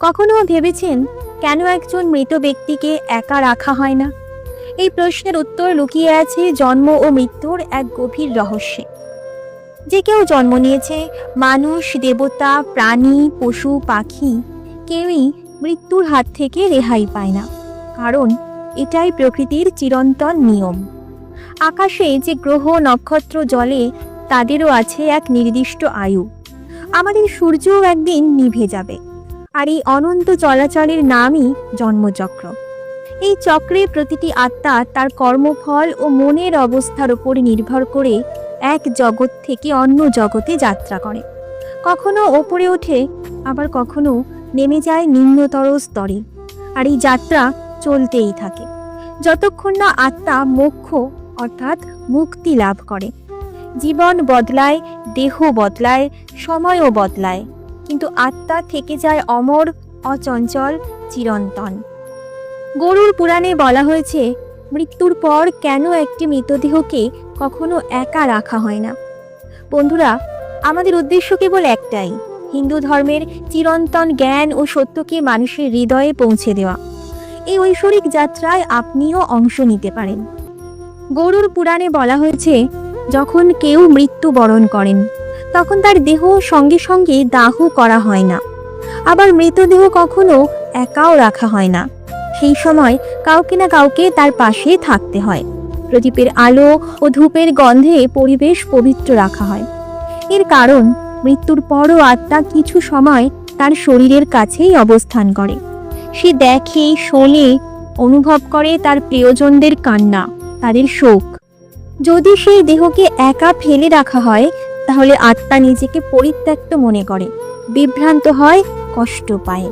কখনো ভেবেছেন কেন একজন মৃত ব্যক্তিকে একা রাখা হয় না? এই প্রশ্নের উত্তর লুকিয়ে আছে জন্ম ও মৃত্যুর এক গভীর রহস্যে। যে কেউ জন্ম নিয়েছে, মানুষ, দেবতা, প্রাণী, পশু, পাখি, কেউই মৃত্যুর হাত থেকে রেহাই পায় না। কারণ এটাই প্রকৃতির চিরন্তন নিয়ম। আকাশে যে গ্রহ, নক্ষত্র, জলে তাদেরও আছে এক নির্দিষ্ট আয়ু। আমাদের সূর্যও একদিন নিভে যাবে। আর এই অনন্ত চলাচলের নামই জন্মচক্র। এই চক্রে প্রতিটি আত্মা তার কর্মফল ও মনের অবস্থার উপর নির্ভর করে এক জগৎ থেকে অন্য জগতে যাত্রা করে। কখনো ওপরে ওঠে, আবার কখনো নেমে যায় নিম্নতর স্তরে। আর এই যাত্রা চলতেই থাকে। যতক্ষণ না আত্মা মোক্ষ, অর্থাৎ মুক্তি লাভ করে। জীবন বদলায়, দেহ বদলায়, সময়ও বদলায়। কিন্তু আত্মা থেকে যায় অমর, অচঞ্চল, চিরন্তন। গরুর পুরাণে বলা হয়েছে, মৃত্যুর পর কেন একটি মৃতদেহকে কখনো একা রাখা হয় না? বন্ধুরা, আমাদের উদ্দেশ্য কেবল একটাই, হিন্দু ধর্মের চিরন্তন জ্ঞান ও সত্যকে মানুষের হৃদয়ে পৌঁছে দেওয়া। এই ঐশ্বরিক যাত্রায় আপনিও অংশ নিতে পারেন। গরুর পুরাণে বলা হয়েছে, যখন কেউ মৃত্যুবরণ করেন তখন তার দেহ সঙ্গে সঙ্গে দাহ করা হয় না। আবার মৃতদেহ কখনো একাও রাখা হয় না। সেই সময় কাউকে না কাউকে তার পাশে থাকতে হয়। প্রদীপের আলো ও ধূপের গন্ধে পরিবেশ পবিত্র রাখা হয়। এর কারণ, মৃত্যুর পরও আত্মা কিছু সময় তার শরীরের কাছেই অবস্থান করে। সে দেখে, শোনে, অনুভব করে তার প্রিয়জনদের কান্না, তাদের শোক। যদি সেই দেহকে একা ফেলে রাখা হয় তাহলে আত্মা নিজেকে পরিত্যক্ত মনে করে। বিভ্রান্ত হয়, কষ্ট পায়।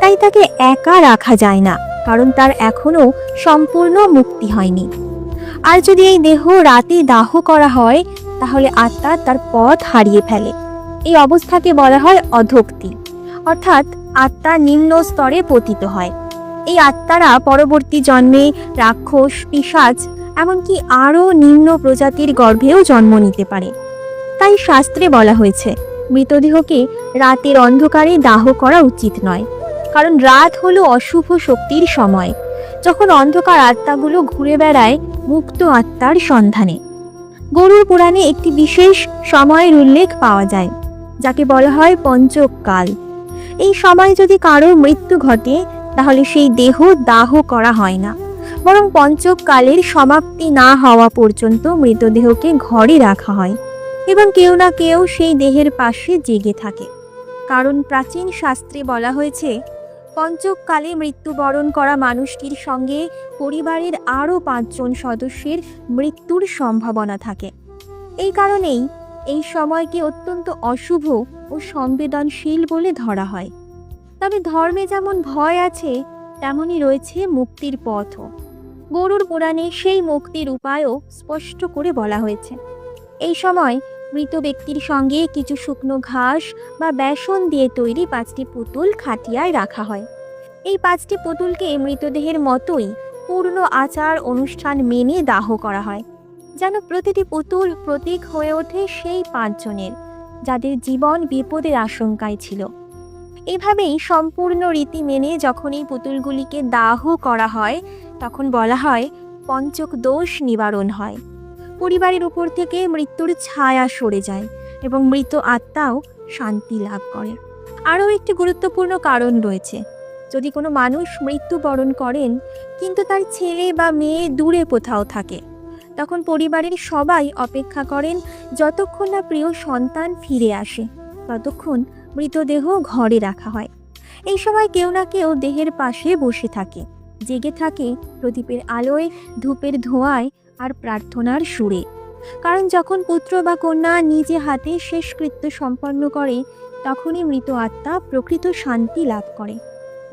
তাই তাকে একা রাখা যায় না, কারণ তার এখনও সম্পূর্ণ মুক্তি হয়নি। আর যদি এই দেহ রাতে দাহ করা হয়, তাহলে আত্মা তার পথ হারিয়ে ফেলে। এই অবস্থাকে বলা হয় অধোক্তি। অর্থাৎ আত্মা নিম্ন স্তরে পতিত হয়। এই আত্মারা পরবর্তী জন্মে রাক্ষস, পিশাচ, এমনকি আরও নিম্ন প্রজাতির গর্ভেও জন্ম নিতে পারে। তাই শাস্ত্রে বলা হয়েছে, মৃতদেহকে রাতের অন্ধকারে দাহ করা উচিত নয়, কারণ রাত হলো অশুভ শক্তির সময়, যখন অন্ধকার আত্মাগুলো ঘুরে বেড়ায় মুক্ত আত্মার সন্ধানে। গরুর পুরাণে একটি বিশেষ সময়ের উল্লেখ পাওয়া যায়, যাকে বলা হয় পঞ্চকাল। এই সময় যদি কারোর মৃত্যু ঘটে, তাহলে সেই দেহ দাহ করা হয় না, বরং পঞ্চকালের সমাপ্তি না হওয়া পর্যন্ত মৃতদেহকে ঘরে রাখা হয়। এবং কেউ না কেউ সেই দেহের পাশে জেগে থাকে। কারণ প্রাচীন শাস্ত্রে বলা হয়েছে, পঞ্চকালে মৃত্যুবরণ করা মানুষটির সঙ্গে পরিবারের আরও পাঁচজন সদস্যের মৃত্যুর সম্ভাবনা থাকে। এই কারণেই এই সময়কে অত্যন্ত অশুভ ও সংবেদনশীল বলে ধরা হয়। তবে ধর্মে যেমন ভয় আছে, তেমনই রয়েছে মুক্তির পথও। গরুর পুরাণে সেই মুক্তির উপায়ও স্পষ্ট করে বলা হয়েছে। এই সময় মৃত ব্যক্তির সঙ্গে কিছু শুকনো ঘাস বা বেসন দিয়ে তৈরি পাঁচটি পুতুল খাটিয়ায় রাখা হয়। এই পাঁচটি পুতুলকে মৃতদেহের মতোই পূর্ণ আচার অনুষ্ঠান মেনে দাহ করা হয়, যেন প্রতিটি পুতুল প্রতীক হয়ে ওঠে সেই পাঁচজনের, যাদের জীবন বিপদের আশঙ্কায় ছিল। এভাবেই সম্পূর্ণ রীতি মেনে যখন এই পুতুলগুলিকে দাহ করা হয়, তখন বলা হয়, পঞ্চক দোষ নিবারণ হয়। পরিবারের উপর থেকে মৃত্যুর ছায়া সরে যায় এবং মৃত আত্মাও শান্তি লাভ করে। আরও একটি গুরুত্বপূর্ণ কারণ রয়েছে। যদি কোনো মানুষ মৃত্যুবরণ করেন, কিন্তু তার ছেলে বা মেয়ে দূরে কোথাও থাকে, তখন পরিবারের সবাই অপেক্ষা করেন যতক্ষণ না প্রিয় সন্তান ফিরে আসে, ততক্ষণ মৃতদেহ ঘরে রাখা হয়। এই সময় কেউ না কেউ দেহের পাশে বসে থাকে, জেগে থাকে প্রদীপের আলোয়, ধূপের ধোঁয়ায় আর প্রার্থনার সুরে। কারণ যখন পুত্র বা কন্যা নিজে হাতে শেষকৃত্য সম্পন্ন করে, তখনই মৃত আত্মা প্রকৃত শান্তি লাভ করে।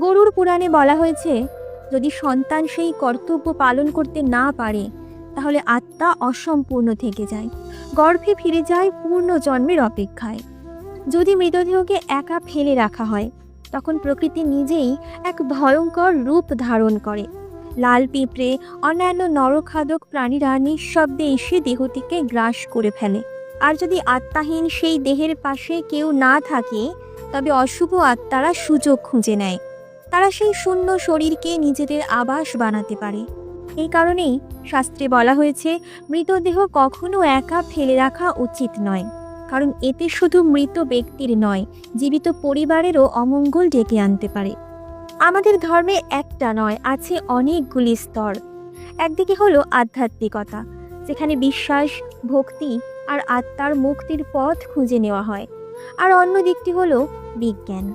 গরুর পুরাণে বলা হয়েছে, যদি সন্তান সেই কর্তব্য পালন করতে না পারে, তাহলে আত্মা অসম্পূর্ণ থেকে যায়, গর্ভে ফিরে যায় পূর্ণ জন্মের অপেক্ষায়। যদি মৃতদেহকে একা ফেলে রাখা হয়, তখন প্রকৃতি নিজেই এক ভয়ঙ্কর রূপ ধারণ করে। লাল পিঁপড়ে, অন্যান্য নরখাদক প্রাণীরা নিঃশব্দে এসে দেহটিকে গ্রাস করে ফেলে। আর যদি আত্মাহীন সেই দেহের পাশে কেউ না থাকে, তবে অশুভ আত্মারা সুযোগ খুঁজে নেয়। তারা সেই শূন্য শরীরকে নিজেদের আবাস বানাতে পারে। এই কারণেই শাস্ত্রে বলা হয়েছে, মৃতদেহ কখনো একা ফেলে রাখা উচিত নয়। কারণ এতে শুধু মৃত ব্যক্তির নয়, জীবিত পরিবারেরও অমঙ্গল ডেকে আনতে পারে। আমাদের ধর্মে একটা নয়, আছে অনেকগুলি স্তর। একদিকে হলো আধ্যাত্মিকতা, যেখানে বিশ্বাস, ভক্তি আর আত্মার মুক্তির পথ খুঁজে নেওয়া হয়। আর অন্য দিকটি হলো বিজ্ঞান।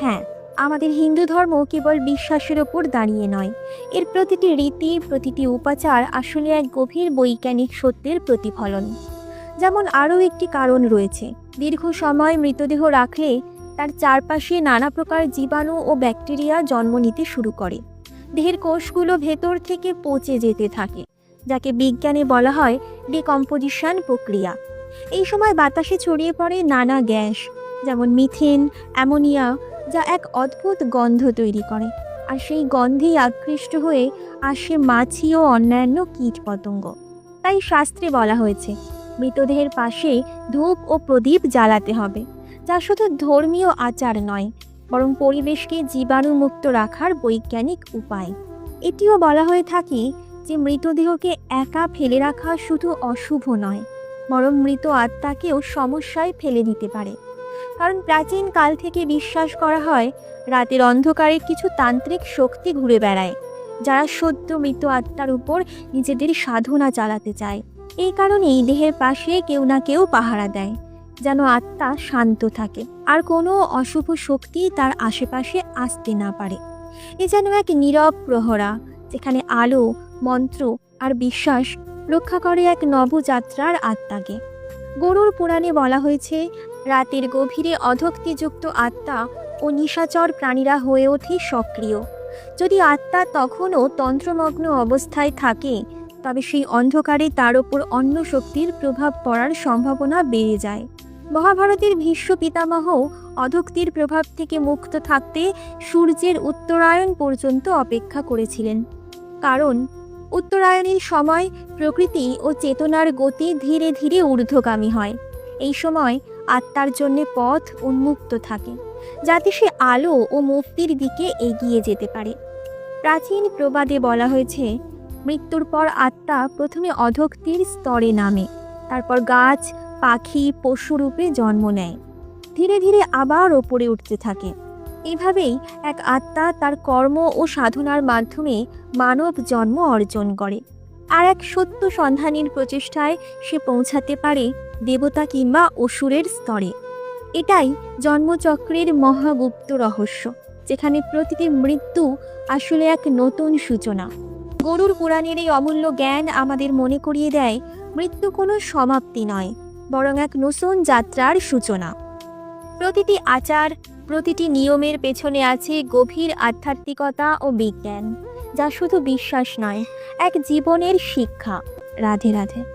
হ্যাঁ আমাদের হিন্দু ধর্ম কেবল বিশ্বাসের ওপর দাঁড়িয়ে নয়, এর প্রতিটি রীতি, প্রতিটি উপাচার আসলে এক গভীর বৈজ্ঞানিক সত্যের প্রতিফলন। যেমন আরও একটি কারণ রয়েছে, দীর্ঘ সময় মৃতদেহ রাখলে তার চারপাশে নানা প্রকার জীবাণু ও ব্যাকটেরিয়া জন্ম নিতে শুরু করে। দেহের কোষগুলো ভেতর থেকে পচে যেতে থাকে, যাকে বিজ্ঞানে বলা হয় ডিকম্পোজিশন প্রক্রিয়া। এই সময় বাতাসে ছড়িয়ে পড়ে নানা গ্যাস, যেমন মিথেন, অ্যামোনিয়া, যা এক অদ্ভুত গন্ধ তৈরি করে। আর সেই গন্ধেই আকৃষ্ট হয়ে আসে মাছি ও অন্যান্য কীটপতঙ্গ তাই শাস্ত্রে বলা হয়েছে, মৃতদেহের পাশে ধূপ ও প্রদীপ জ্বালাতে হবে। যা শুধু ধর্মীয় আচার নয়, বরং পরিবেশকে জীবাণুমুক্ত রাখার বৈজ্ঞানিক উপায়। এটিও বলা হয়ে থাকে যে মৃতদেহকে একা ফেলে রাখা শুধু অশুভ নয়, বরং মৃত আত্মাকেও সমস্যায় ফেলে দিতে পারে। কারণ প্রাচীন কাল থেকে বিশ্বাস করা হয়, রাতের অন্ধকারে কিছু তান্ত্রিক শক্তি ঘুরে বেড়ায়, যারা সদ্য মৃত আত্মার উপর নিজেদের সাধনা চালাতে চায়। এই কারণেই দেহের পাশে কেউ না কেউ পাহারা দেয়। যেন আত্মা শান্ত থাকে, আর কোনো অশুভ শক্তি তার আশেপাশে আসতে না পারে। এ যেন এক নীরব প্রহরা, যেখানে আলো, মন্ত্র আর বিশ্বাস রক্ষা করে এক নবযাত্রার আত্মাকে। গরুর পুরাণে বলা হয়েছে, রাতের গভীরে অধক্তিযুক্ত আত্মা ও নিশাচর প্রাণীরা হয়ে ওঠে সক্রিয়। যদি আত্মা তখনও তন্ত্রমগ্ন অবস্থায় থাকে, তবে সেই অন্ধকারে তার ওপর অন্য শক্তির প্রভাব পড়ার সম্ভাবনা বেড়ে যায়। মহাভারতের ভীষ্ম পিতামহ অধক্তির প্রভাব থেকে মুক্ত থাকতে সূর্যের উত্তরায়ণ পর্যন্ত অপেক্ষা করেছিলেন। কারণ উত্তরায়ণের সময় প্রকৃতি ও চেতনার গতি ধীরে ধীরে ঊর্ধ্বগামী হয়। এই সময় আত্মার জন্য পথ উন্মুক্ত থাকে, যাতে সে আলো ও মুক্তির দিকে এগিয়ে যেতে পারে। প্রাচীন প্রবাদে বলা হয়েছে, মৃত্যুর পর আত্মা প্রথমে অধক্তির স্তরে নামে, তারপর গাছ পাখি পশুরূপে জন্ম নেয়। ধীরে ধীরে আবার ওপরে উঠতে থাকে। এভাবেই এক আত্মা তার কর্ম ও সাধনার মাধ্যমে মানব জন্ম অর্জন করে। আর এক সত্য সন্ধানের প্রচেষ্টায় সে পৌঁছাতে পারে দেবতা কিংবা অসুরের স্তরে। এটাই জন্মচক্রের মহাগুপ্ত রহস্য, যেখানে প্রতিটি মৃত্যু আসলে এক নতুন সূচনা। গরুর পুরাণের এই অমূল্য জ্ঞান আমাদের মনে করিয়ে দেয়, মৃত্যু কোনো সমাপ্তি নয়। বরং এক নতুন যাত্রার সূচনা। প্রতিটি আচার, প্রতিটি নিয়মের পেছনে আছে গভীর আধ্যাত্মিকতা ও বিজ্ঞান, যা শুধু বিশ্বাস নয়, এক জীবনের শিক্ষা। রাধে রাধে।